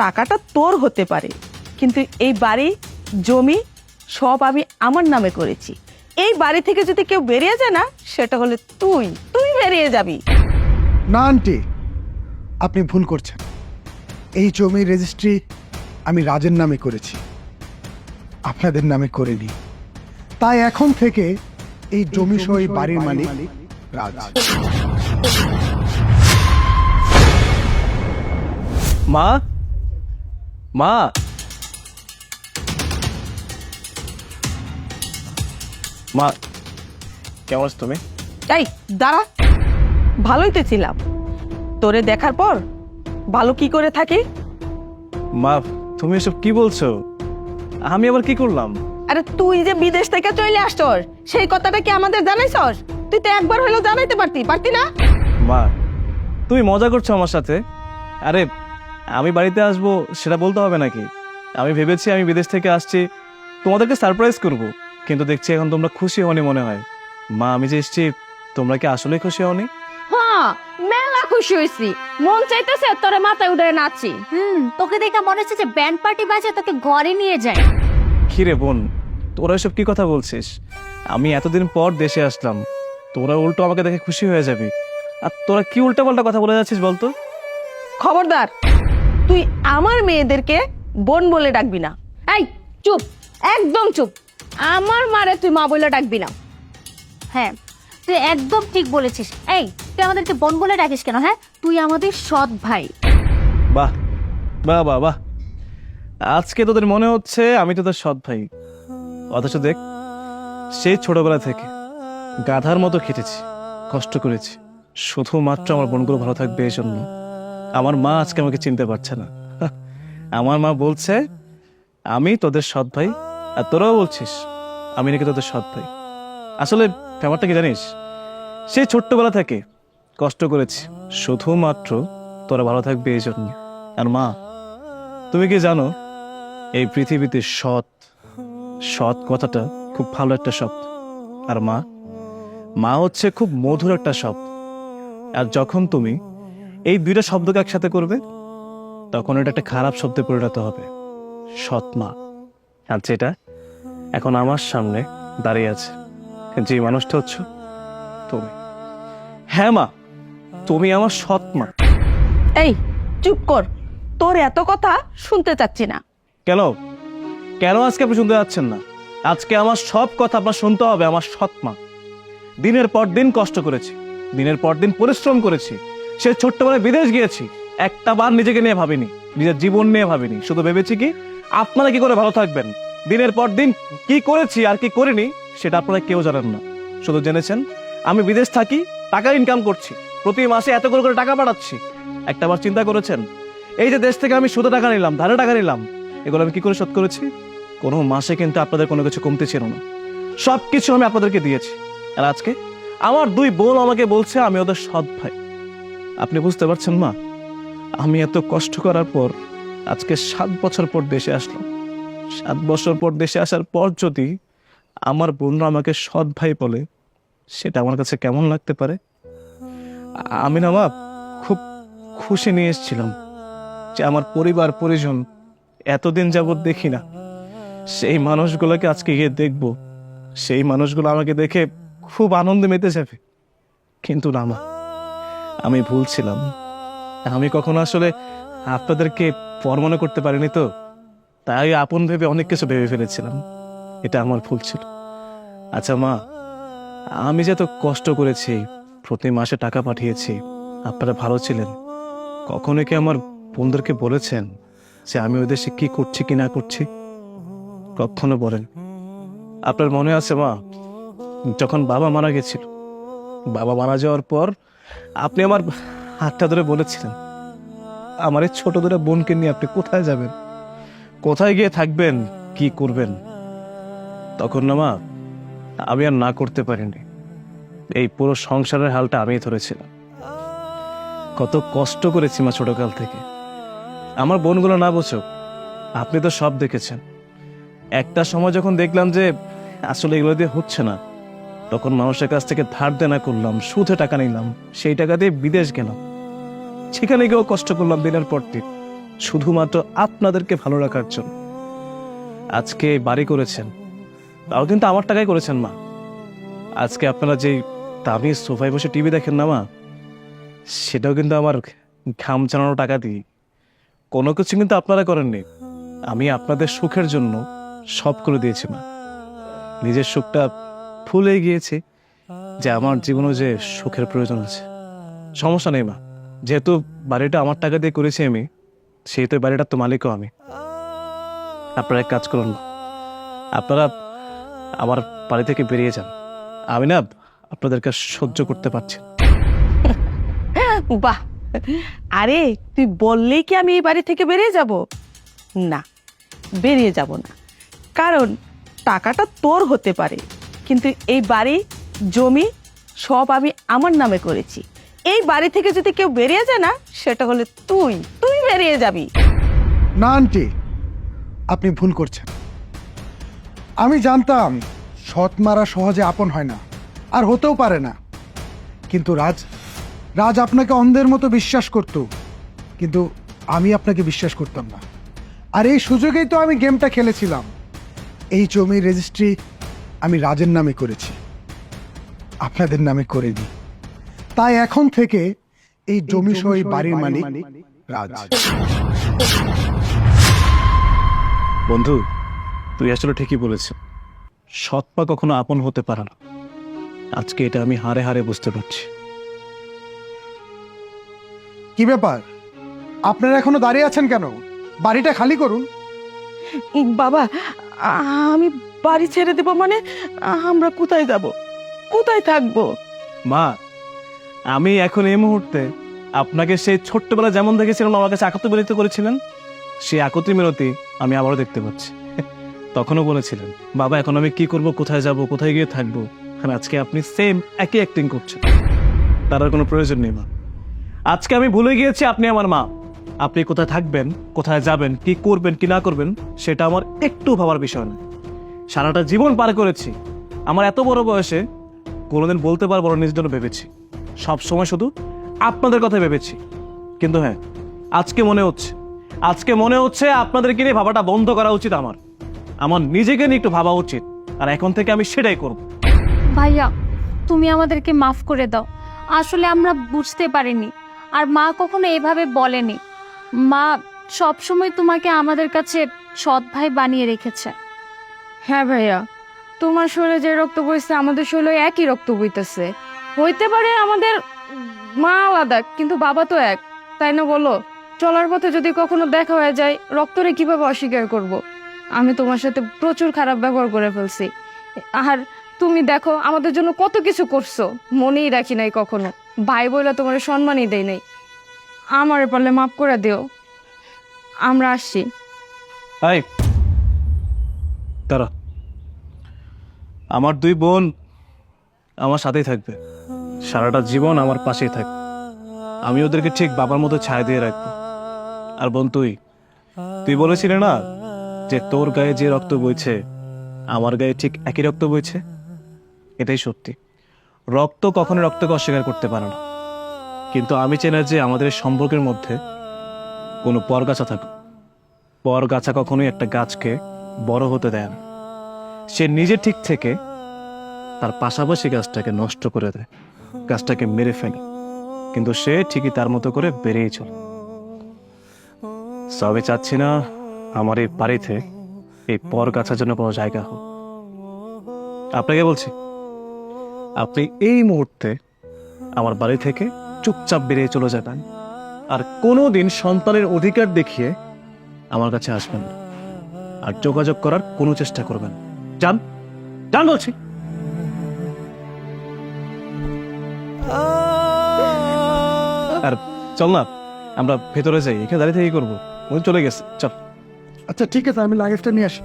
টাকাটা তোর হতে পারে। কিন্তু এই বাড়ি জমি সব আমি আমার নামে করেছি। এই বাড়ি থেকে যদি কেউ বেরিয়ে যায় না সেটা হলে তুই তুই বেরিয়ে যাবি। না আন্টি আপনি ভুল করছেন। এই জমির রেজিস্ট্রি আমি রাজের নামে করেছি। আপনাদের নামে করিনি। তাই এখন থেকে এই জমি সহ এই বাড়ির মালিক রাজ। মা মা। মা কেমন আছো তুমি? এই দাঁড়া। ভালোই তো ছিলাম তোরে দেখার পর ভালো কি করে থাকি? মা তুমি এসব কি বলছো? আমি আবার কি করলাম? আরে তুই যে বিদেশ থেকে চলে আসছস সেই কথাটা কি আমাদের জানাইছস? তুই তো একবার হলেও জানাইতে পারতি পারতি না? মা তুমি মজা করছ আমার সাথে। আরে আমি বাড়িতে আসব সেটা বলতে হবে নাকি? আমি ভেবেছি আমি বিদেশ থেকে আসছি তোমাদেরকে সারপ্রাইজ করব কিন্তু দেখছি এখন তোমরা খুশি হওনি মনে হয়। মা আমি যে এসছি তোমরা কি আসলে খুশি হওনি? হ্যাঁ মেলা খুশি হয়েছি। মন চাইতেছে তোরে মাথায় উঠে নাচি। হুম তোকে দেখে মনে হচ্ছে যে ব্যান্ড পার্টি বাজে তোকে ঘরে নিয়ে যায় কিরে বোন তোরা এসব কি কথা বলছিস? আমি এতদিন পর দেশে আসলাম তোরা উল্টো আমাকে দেখে খুশি হয়ে যাবি। আর তোরা কি উল্টাপাল্টা কথা বলে যাচ্ছিস বলতো? খবরদার তুই আমার মেয়েদেরকে বোন বলে ডাকবি না। এই চুপ একদম চুপ। আমার মারে তুই মা বলে ডাকবি না। হ্যাঁ তুই একদম ঠিক বলেছিস। এই তুই আমাদেরকে বোন বলে ডাকিস কেন হ্যাঁ? তুই আমাদের সৎ ভাই। বাহ বাহ বাহ বাহ। আজকে তোদের মনে হচ্ছে আমি তোদের সৎ ভাই। অথচ দেখ সেই ছোটবেলা থেকে গাধার মতো খেটেছি কষ্ট করেছি। শুধুমাত্র আমার বোনগুলো ভালো থাকবে এই জন্য। আমার মা আজকে আমাকে চিনতে পারছে না। আমার মা বলছে, আমি তোদের সৎ ভাই, আর তোরাও বলছিস, আমি নাকি তোদের সৎ ভাই। আসলে ব্যাপারটা কি জানিস? সে ছোট্টবেলা থেকে কষ্ট করেছি, শুধুমাত্র তোরা ভালো থাকবে এই জন্য। আর মা, তুমি কি জানো, এই পৃথিবীতে সৎ সৎ কথাটা খুব ভালো একটা শব্দ। আর মা মা হচ্ছে খুব মধুর একটা শব্দ। আর যখন তুমি এই দুইটা শব্দকে একসাথে করবে তখন এটা একটা খারাপ শব্দে পরিণত হবে। সৎ মা আর যেটা এখন আমার সামনে দাঁড়িয়ে আছে। যে মানুষটা হচ্ছে তুমি। হ্যাঁ মা তুমি আমার সৎ মা এই চুপ কর। তোর এত কথা শুনতে চাচ্ছি না। কেন? কেন আজকে আপনি শুনতে যাচ্ছেন না? আজকে আমার সব কথা আপনার শুনতে হবে আমার সৎ মা দিনের পর দিন কষ্ট করেছি দিনের পর দিন পরিশ্রম করেছি সে ছোট্টবেলায় বিদেশ গিয়েছি। একটা বার নিজেকে নিয়ে ভাবিনি। নিজের জীবন নিয়ে ভাবিনি। শুধু ভেবেছি কি, আপনারা কি করে ভালো থাকবেন? দিনের পর দিন কি করেছি আর কি করিনি, সেটা আপনারা কেউ জানেন না। শুধু জেনেছেন, আমি বিদেশ থাকি, টাকা ইনকাম করছি। প্রতি মাসে এত করে করে টাকা পাঠাচ্ছি। একটা বার চিন্তা করেছেন, এই যে দেশ থেকে আমি সুদে টাকা নিলাম, ধারে টাকা নিলাম, এগুলো আমি কি করে শোধ করেছি? কোনো মাসে কিন্তু আপনাদের কোনো কিছু কমতে ছিল না। সব কিছু আমি আপনাদেরকে দিয়েছি। আর আজকে আমার দুই বোন আমাকে বলছে, আমি ওদের সৎ ভাই। আপনি বুঝতে পারছেন, মা? আমি এত কষ্ট করার পর আজকে সাত বছর পর দেশে আসলাম। সাত বছর পর দেশে আসার পর যদি আমার বোনরা আমাকে সৎ ভাই বলে, সেটা আমার কাছে কেমন লাগতে পারে? আমি না, মা, খুব খুশি নিয়ে এসেছিলাম যে আমার পরিবার, পরিজন এতদিন যাবৎ দেখি না। সেই মানুষগুলোকে আজকে গিয়ে দেখব। সেই মানুষগুলো আমাকে দেখে খুব আনন্দে মেতে যাবে। কিন্তু না, মা আমি ভুল ছিলাম। আমি কখনো আসলে আপনাদেরকে পর মনে করতে পারিনি তো, তাই আপন ভেবে অনেক কিছু ভেবে ফেলেছিলাম। এটা আমার ভুল ছিল। আচ্ছা মা, আমি যে এত কষ্ট করেছি, প্রতি মাসে টাকা পাঠিয়েছি, আপনারা ভালো ছিলেন। কখনো কি আমার বন্ধুদেরকে বলেছেন যে আমি ওই দেশে কি করছি, কি না করছি? কখনো বলেন। আপনার মনে আছে মা, যখন বাবা মারা গেছিল, বাবা মারা যাওয়ার পর আপনি আমার হাতটা ধরে বলেছিলেন, আমার এই ছোট ধরে বোনকে নিয়ে আপনি কোথায় যাবেন? কোথায় গিয়ে থাকবেন? কি করবেন? তখন না মা, আমি আর না করতে পারিনি। এই পুরো সংসারের হালটা আমিই ধরেছিলাম। কত কষ্ট করেছি মা ছোটকাল থেকে। আমার বোনগুলো না বোঝো, আপনি তো সব দেখেছেন। একটা সময় যখন দেখলাম যে আসলে এগুলো দিয়ে হচ্ছে না তখন মানুষের কাছ থেকে ধার দেনা করলাম, সুদে টাকা নিলাম, সেই টাকা দিয়ে বিদেশ গেলাম। সেখানে গিয়েও কষ্ট করলাম দিনের পর দিন, শুধুমাত্র আপনাদেরকে ভালো রাখার জন্য। আজকে বাড়ি করেছেন, তাও কিন্তু আমার টাকায় করেছেন মা। আজকে আপনারা যেই দামি সোফায় বসে টিভি দেখেন না মা, সেটাও কিন্তু আমার ঘাম চালানো টাকা দিই। কোনো কিছু কিন্তু আপনারা করেননি, আমি আপনাদের সুখের জন্য সব করে দিয়েছি মা। নিজের সুখটা ফুলে গিয়েছে, যে আমার জীবনে যে সুখের প্রয়োজন আছে। সমস্যা নেই, মা। যেহেতু বাড়িটা আমার টাকা দিয়ে করেছি আমি, সেহেতু এই বাড়িটার তো মালিকও আমি। আপনারা এক কাজ করুন। আপনারা আমার বাড়ি থেকে বেরিয়ে যান। আমি না আপনাদেরকে সহ্য করতে পারছি। বাহ! আরে, তুই বললেই কি আমি এই বাড়ি থেকে বেরিয়ে যাব? না, বেরিয়ে যাব না। কারণ টাকাটা তোর হতে পারে। কিন্তু এই বাড়ি, জমি সব আমি আমার নামে করেছি। এই বাড়ি থেকে যদি কেউ বেরিয়ে যায় না, সেটা হলে তুই তুই বেরিয়ে যাবি। না, আন্টি, আপনি ভুল করছেন। আমি জানতাম সৎ মারা সহজে আপন হয় না, আর হতেও পারে না। কিন্তু রাজ রাজ আপনাকে অন্ধের মতো বিশ্বাস করত, কিন্তু আমি আপনাকে বিশ্বাস করতাম না। আর এই সুযোগেই তো আমি গেমটা খেলেছিলাম। এই জমির রেজিস্ট্রি আমি রাজের নামে করেছি। আপনাদের নামে করিনি তাই এখন থেকে এই জমি সহ বাড়ির মালিক রাজ। বন্ধু তুই আসলে ঠিকই বলেছ সৎপা কখনো আপন হতে পারে না। আজকে এটা আমি হারে হারে বুঝতে পারছি। কি ব্যাপার? আপনারা এখনও দাঁড়িয়ে আছেন কেন? বাড়িটা খালি করুন। বাবা আমি বাড়ি ছেড়ে দেবো মানে আমরা কোথায় যাব? কোথায় থাকব? মা, আমি এখন এই মুহূর্তে আপনাকে সেই ছোট্টবেলা যেমন দেখেছিলাম আমার কাছে একত্র মিলিত করেছিলেন, সেই একত্র মিনতি আমি আবারও দেখতে পাচ্ছি। তখনও বলেছিলেন, বাবা, এখন আমি কি করব, কোথায় যাব, কোথায় গিয়ে থাকব? আজকে আপনি সেম একই অ্যাক্টিং করছেন। তার আর কোনো প্রয়োজন নেই, মা। আজকে আমি ভুলে গিয়েছি আপনি আমার মা। আপনি কোথায় থাকবেন, কোথায় যাবেন, কি করবেন, কি না করবেন, সেটা আমার একটু ভাবার বিষয় না সারাটা জীবন পার করেছি। আমার এত বড় বয়সে কোনোদিন বলতে পারব না নিজের জন্য ভেবেছি। সব সময় শুধু আপনাদের কথা ভেবেছি। কিন্তু হ্যাঁ আজকে মনে হচ্ছে, আজকে মনে হচ্ছে আপনাদেরকে নিয়ে ভাবাটা বন্ধ করা উচিত আমার। আমার নিজেকে নিয়ে একটু ভাবা উচিত, আর এখন থেকে আমি সেটাই করব। ভাইয়া, তুমি আমাদেরকে মাফ করে দাও। আসলে আমরা বুঝতে পারিনি, আর মা কখনো এভাবে বলেনি। মা সবসময় তোমাকে আমাদের কাছে সৎ ভাই বানিয়ে রেখেছে। হ্যাঁ ভাইয়া, তোমার শরীরে যে রক্ত বইছে, আমাদের শরীরে একই রক্ত বইতেছে। হইতে পারে আমাদের মা আলাদা, কিন্তু বাবা তো এক। তাই না বলো? চলার পথে যদি কখনো দেখা হয়ে যায়, রক্তরে কীভাবে অস্বীকার করব। আমি তোমার সাথে প্রচুর খারাপ ব্যবহার করে ফেলছি। আর তুমি দেখো, আমাদের জন্য কত কিছু করছ, মনেই রাখি নাই কখনো। ভাই বইলা তোমার সম্মানই দেয় নাই। আমারে পারলে মাফ করে দিও। আমরা আসছি। তারা আমার দুই বোন আমার সাথেই থাকবে। সারাটা জীবন আমার পাশেই থাকবে আমি ওদেরকে ঠিক বাবার মতো ছায়া দিয়ে রাখব। আর বোন তুই তুই বলেছিলি না যে তোর গায়ে যে রক্ত বইছে, আমার গায়ে ঠিক একই রক্ত বইছে? এটাই সত্যি। রক্ত কখনো রক্তকে অস্বীকার করতে পারে না। কিন্তু আমি চাই না যে আমাদের সম্পর্কের মধ্যে কোনো পরগাছা থাকুক। পর গাছা কখনোই একটা গাছকে বড় হতে দেয় না সে নিজে ঠিক থেকে তার পাশাপাশি গাছটাকে নষ্ট করে দেয়, গাছটাকে মেরে ফেলে। কিন্তু সে ঠিকই তার মতো করে বেড়েই চলে। আমি চাচ্ছি না আমার এই বাড়িতে এই পর গাছার জন্য কোনো জায়গা হোক। আপনাকে বলছি, আপনি এই মুহূর্তে আমার বাড়ি থেকে চুপচাপ বেরিয়ে চলে যাবেন। আর কোনোদিন সন্তানের অধিকার দেখিয়ে আমার কাছে আসবেন না। আর যোগাযোগ করার কোনো চেষ্টা করবেন। যান যান বলছি। আর চল না আমরা ভেতরে যাই এখানে দাঁড়িয়ে থেকে কি করব? চলে গেছে চল। আচ্ছা ঠিক আছে আমি লাগেজটা নিয়ে আসি।